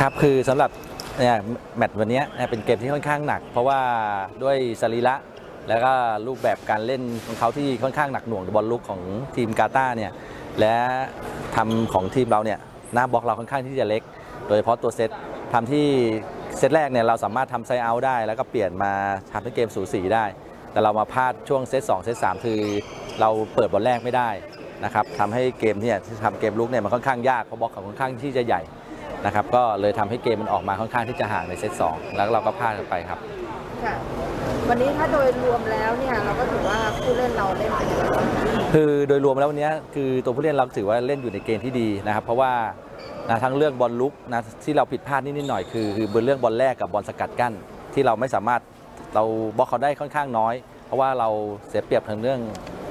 ครับคือสำหรับเนี่ยแมตช์วันนี้เป็นเกมที่ค่อนข้างหนัก เพราะว่าด้วยสรีระแล้วก็รูปแบบการเล่นของเขาที่ค่อนข้างหนักหน่วงบอลลุกของทีมกาตาเนี่ยและทำของทีมเราเนี่ยหน้าบล็อกเราค่อนข้างที่จะเล็ก โดยเฉพาะตัวเซตทำที่เซตแรกเนี่ยเราสามารถทำไซเอาได้ แล้วก็เปลี่ยนมาทำให้เกมสูสีได้ แต่เรามาพลาดช่วงเซต2เซต3คือเราเปิดบอลแรกไม่ได้นะครับทำให้เกมเนี่ยที่ทำเกมลุกเนี่ยมันค่อนข้างยากเพราะบล็อกเขาค่อนข้างที่จะใหญ่ นะครับก็เลยทำให้เกมมันออกมาค่อนข้างที่จะห่างในเซต2แล้วเราก็พลาดกันไปครับค่ะวันนี้ถ้าโดยรวมแล้วเนี่ยเราก็ถือว่าผู้เล่นเราเล่นเป็นยังไงบ้างคือโดยรวมแล้ววันนี้คือตัวผู้เล่นเราถือว่าเล่นอยู่ในเกณฑ์ที่ดีนะครับ เพราะว่านะทั้งเรื่องบอลลุกนะที่เราผิดพลาดนิดๆหน่อยคือคือบนเรื่องบอลแรกกับบอลสกัดกั้น ที่เราไม่สามารถเราบล็อกเขาได้ค่อนข้างน้อย เพราะว่าเราเสียเปรียบทางเรื่อง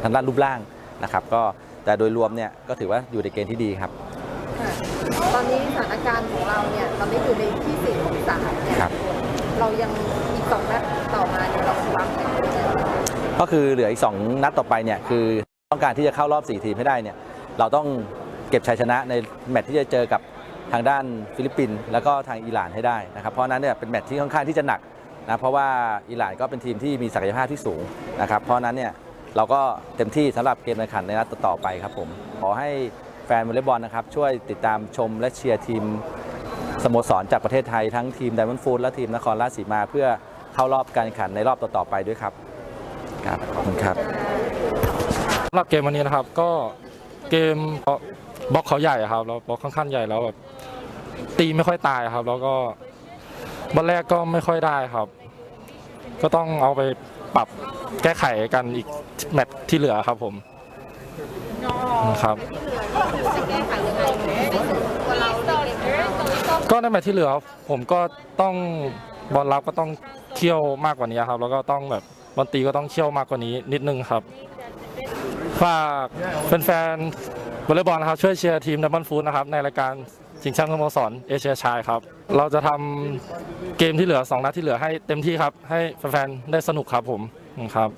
ทางด้านรูปร่างนะครับ ก็แต่โดยรวมเนี่ยก็ถือว่าอยู่ในเกณฑ์ที่ดีครับค่ะ ตอนนี้สถานการณ์ของเราเนี่ยตอนนี้อยู่ในที่สี่ของสามเนี่ยครับ เรายังอีกสองนัดต่อมาเนี่ยเราวางแผนไว้ยังไงบ้างก็คือเหลืออีก 2 นัดต่อไปเนี่ยคือต้องการที่จะเข้ารอบ 4 ทีมให้ได้เนี่ยเราต้องเก็บชัยชนะในแมตช์ที่จะเจอกับทางด้านฟิลิปปินส์แล้วก็ทางอิหร่านให้ได้นะครับเพราะฉะนั้นเนี่ยเป็นแมตช์ที่ค่อนข้างที่จะหนักนะเพราะว่าอิหร่านก็เป็นทีมที่มีศักยภาพที่สูงนะครับเพราะฉะนั้นเนี่ยเราก็เต็มที่สำหรับเกมแข่งขันในนัดต่อๆไปครับผมขอให้ แฟนวอลเลย์บอลนะครับช่วยติดตามชมและเชียร์ทีมสโมสรจากประเทศไทยทั้งทีมไดมอนด์ฟูดและทีมนครราชสีมา เพื่อเข้ารอบการแข่งขันในรอบต่อๆไปด้วยครับครับขอบคุณครับสำหรับเกมวันนี้นะครับก็เกมบล็อกเขาใหญ่ครับแล้วบล็อกค่อนข้างใหญ่แล้วแบบตีไม่ค่อยตายครับ แล้วก็บอลแรกก็ไม่ค่อยได้ครับ ก็ต้องเอาไปปรับแก้ไขกันอีกแมตช์ที่เหลือครับผม ครับ ก็ในแมตช์ที่เหลือผมก็ต้องบอลรับก็ต้องเคี่ยวมากกว่านี้ครับ แล้วก็ต้องแบบบอลตีก็ต้องเคี่ยวมากกว่านี้นิดนึงครับ ฝากแฟนๆวอลเลย์บอลนะครับช่วยเชียร์ทีมดับเบิลฟูดนะครับในรายการชิงแชมป์สโมสรเอเชียชายครับ เราจะทำเกมที่เหลือ 2 นัดที่เหลือให้เต็มที่ครับ ให้แฟนๆได้สนุกครับผมครับ